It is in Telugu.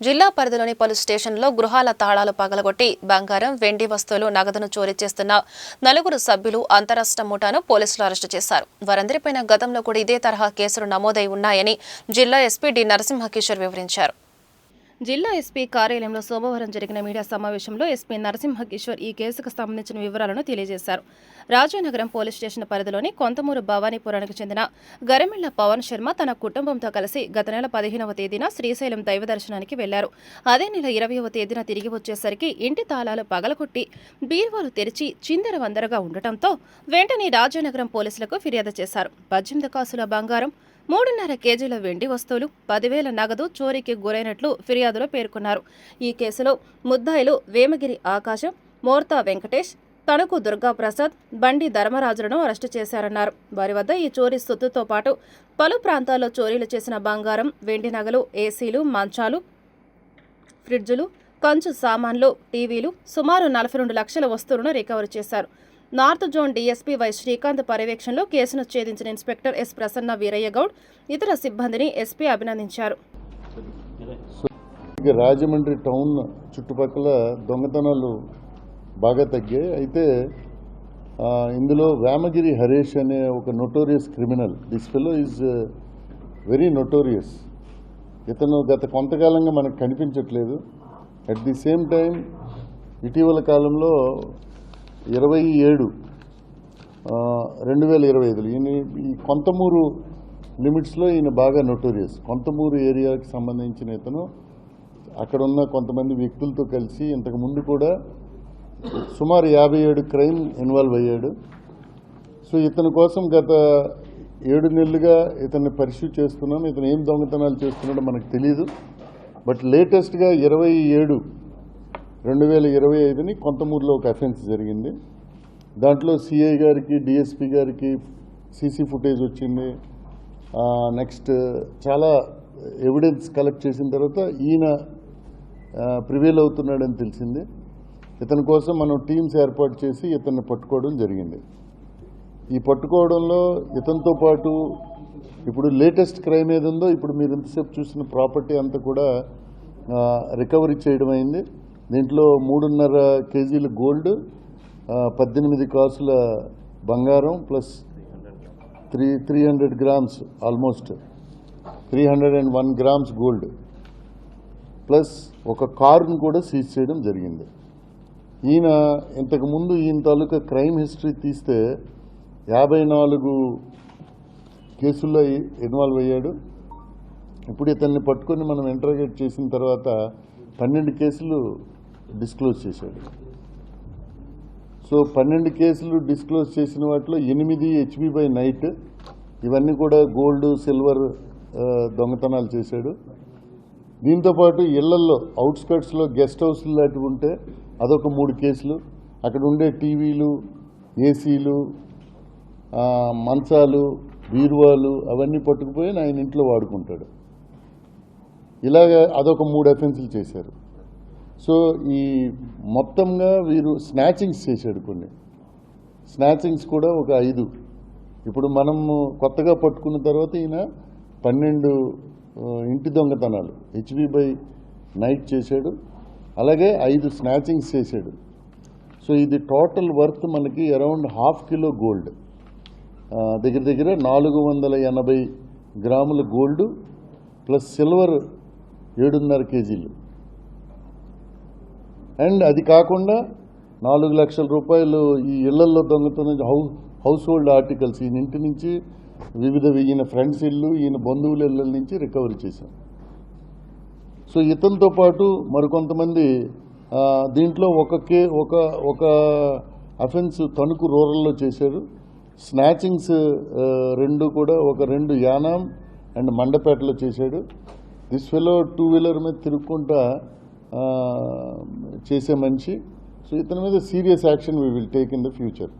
జిల్లా పరిధిలోని పలు స్టేషన్లలో గృహాల తాళాలు పగలగొట్టి బంగారం వెండి వస్తువులు నగదును చోరీ చేస్తున్న నలుగురు సభ్యులు అంతరాష్ట్ర ముఠాను పోలీసులు అరెస్టు చేశారు. వారందరిపైన గతంలో కూడా ఇదే తరహా కేసులు నమోదై ఉన్నాయని జిల్లా ఎస్పీ డి నరసింహకిషోర్ వివరించారు. జిల్లా ఎస్పీ కార్యాలయంలో సోమవారం జరిగిన మీడియా సమావేశంలో ఎస్పీ నరసింహకిషోర్ ఈ కేసుకు సంబంధించిన వివరాలను తెలియజేశారు. రాజానగరం పోలీస్ స్టేషన్ పరిధిలోని కొంతమూరు భవానీపురానికి చెందిన గరమిళ్ళ పవన్ శర్మ తన కుటుంబంతో కలిసి గత నెల పదిహేనవ తేదీన శ్రీశైలం దైవ దర్శనానికి వెళ్ళారు. అదే నెల ఇరవయవ తేదీన తిరిగి వచ్చేసరికి ఇంటి తాళాలు పగలకొట్టి బీరువాలు తెరిచి చిందర వందరగా ఉండటంతో వెంటనే రాజానగరం పోలీసులకు ఫిర్యాదు చేశారు. పద్దెనిమిది కాసుల బంగారం మూడున్నర కేజీల వెండి వస్తువులు పదివేల నగదు చోరీకి గురైనట్లు ఫిర్యాదులో పేర్కొన్నారు. ఈ కేసులో ముద్దాయిలు వేమగిరి ఆకాశం మోర్తా వెంకటేష్ తణుకు దుర్గాప్రసాద్ బండి ధర్మరాజులను అరెస్టు చేశారన్నారు. వారి వద్ద ఈ చోరీ సొత్తుతో పాటు పలు ప్రాంతాల్లో చోరీలు చేసిన బంగారం వెండి నగలు ఏసీలు మంచాలు ఫ్రిడ్జులు కంచు సామాన్లు టీవీలు సుమారు నలభై రెండు లక్షల వస్తువులను రికవరీ చేశారు. North zone DSP Y Srikanth పర్యవేక్షణలో కేసును ఛేదించిన ఇన్స్పెక్టర్ ఎస్ ప్రసన్న వీరయ్య గౌడ్ ఇతర సిబ్బందిని ఎస్పీ అభినందించారు. రాజమండ్రి టౌన్ చుట్టుపక్కల దొంగతనాలు బాగా తగ్గాయి. అయితే ఇందులో వేమగిరి హరీష్ అనే ఒక notorious criminal this fellow is very notorious. ఇతను గత కొంతకాలంగా మనకు కనిపించట్లేదు. అట్ ది సేమ్ టైం ఇటీవల కాలంలో ఇరవై ఏడు రెండు వేల ఇరవై ఐదులో. ఈయన ఈ కొంతమూరు లిమిట్స్లో ఈయన బాగా నొటోరియస్. కొంతమూరు ఏరియాకి సంబంధించిన ఇతను. అక్కడ ఉన్న కొంతమంది వ్యక్తులతో కలిసి ఇంతకు ముందు కూడా సుమారు యాభై ఏడు క్రైమ్ ఇన్వాల్వ్ అయ్యాడు. సో ఇతని కోసం గత ఏడు నెలలుగా ఇతన్ని పరిశీలి చేస్తున్నాం ఇతను ఏం దొంగతనాలు చేస్తున్నాడో మనకు తెలియదు బట్ లేటెస్ట్గా ఇరవై ఏడు రెండు వేల ఇరవై ఐదుని కొంతమూరులో ఒక అఫెన్స్ జరిగింది. దాంట్లో సిఐ గారికి డిఎస్పి గారికి సీసీ ఫుటేజ్ వచ్చింది. నెక్స్ట్ చాలా ఎవిడెన్స్ కలెక్ట్ చేసిన తర్వాత ఈయన ప్రివేల్ అవుతున్నాడని తెలిసింది. ఇతని కోసం మనం టీమ్స్ ఏర్పాటు చేసి ఇతన్ని పట్టుకోవడం జరిగింది. ఈ పట్టుకోవడంలో ఇతనితో పాటు ఇప్పుడు లేటెస్ట్ క్రైమ్ ఏది ఉందో ఇప్పుడు మీరు ఇంతసేపు చూసిన ప్రాపర్టీ అంతా కూడా రికవరీ చేయడం అయింది. దీంట్లో మూడున్నర కేజీల గోల్డ్ పద్దెనిమిది కాసుల బంగారం plus three three hundred grams almost three hundred and one grams gold. Plus ఒక కారును కూడా సీజ్ చేయడం జరిగింది. ఈయన ఇంతకుముందు ఈయన తాలూకా క్రైమ్ హిస్టరీ తీస్తే యాభై నాలుగు కేసుల్లో ఇన్వాల్వ్ అయ్యాడు. ఇప్పుడు ఇతన్ని పట్టుకొని మనం ఇంటర్గేట్ చేసిన తర్వాత పన్నెండు కేసులు డిస్క్లోజ్ చేశాడు. సో పన్నెండు కేసులు డిస్క్లోజ్ చేసిన వాటిలో ఎనిమిది హెచ్బి బై నైట్ ఇవన్నీ కూడా గోల్డ్ సిల్వర్ దొంగతనాలు చేశాడు. దీంతోపాటు ఇళ్ళల్లో అవుట్స్కట్స్లో గెస్ట్ హౌస్లు లాంటివి ఉంటే అదొక మూడు కేసులు. అక్కడ ఉండే టీవీలు ఏసీలు మంచాలు బీరువాలు అవన్నీ పట్టుకుపోయి ఆయన ఇంట్లో వాడుకుంటాడు. ఇలాగ అదొక మూడు అఫెన్సులు చేశారు. సో ఈ మొత్తంగా వీరు స్నాచింగ్స్ చేశాడు కొన్ని. స్నాచింగ్స్ కూడా ఒక ఐదు. ఇప్పుడు మనము కొత్తగా పట్టుకున్న తర్వాత ఈయన పన్నెండు ఇంటి దొంగతనాలు హెచ్బి బై నైట్ చేశాడు. అలాగే ఐదు స్నాచింగ్స్ చేశాడు. సో ఇది టోటల్ వర్త్ మనకి అరౌండ్ హాఫ్ కిలో గోల్డ్. దగ్గర దగ్గర నాలుగు వందల ఎనభై గ్రాముల గోల్డ్ ప్లస్ సిల్వర్ ఏడున్నర కేజీలు. అండ్ అది కాకుండా నాలుగు లక్షల రూపాయలు ఈ ఇళ్ళల్లో దొంగతనం హౌ హౌస్ హోల్డ్ ఆర్టికల్స్. ఈయన ఇంటి నుంచి వివిధ ఈయన ఫ్రెండ్స్ ఇల్లు ఈయన బంధువుల ఇళ్ళ నుంచి రికవరీ చేశాం సో ఇతనితో పాటు మరికొంతమంది దీంట్లో ఒక కే ఒక ఒక అఫెన్స్ తణుకు రూరల్లో చేశారు. స్నాచింగ్స్ రెండు కూడా ఒక రెండు యానాం అండ్ మండపేటలో చేశాడు. దిస్ ఫెలో టూ వీలర్ మీద తిరుక్కుంటా చేసే మనిషి. సో ఇతని మీద serious action we will take in the future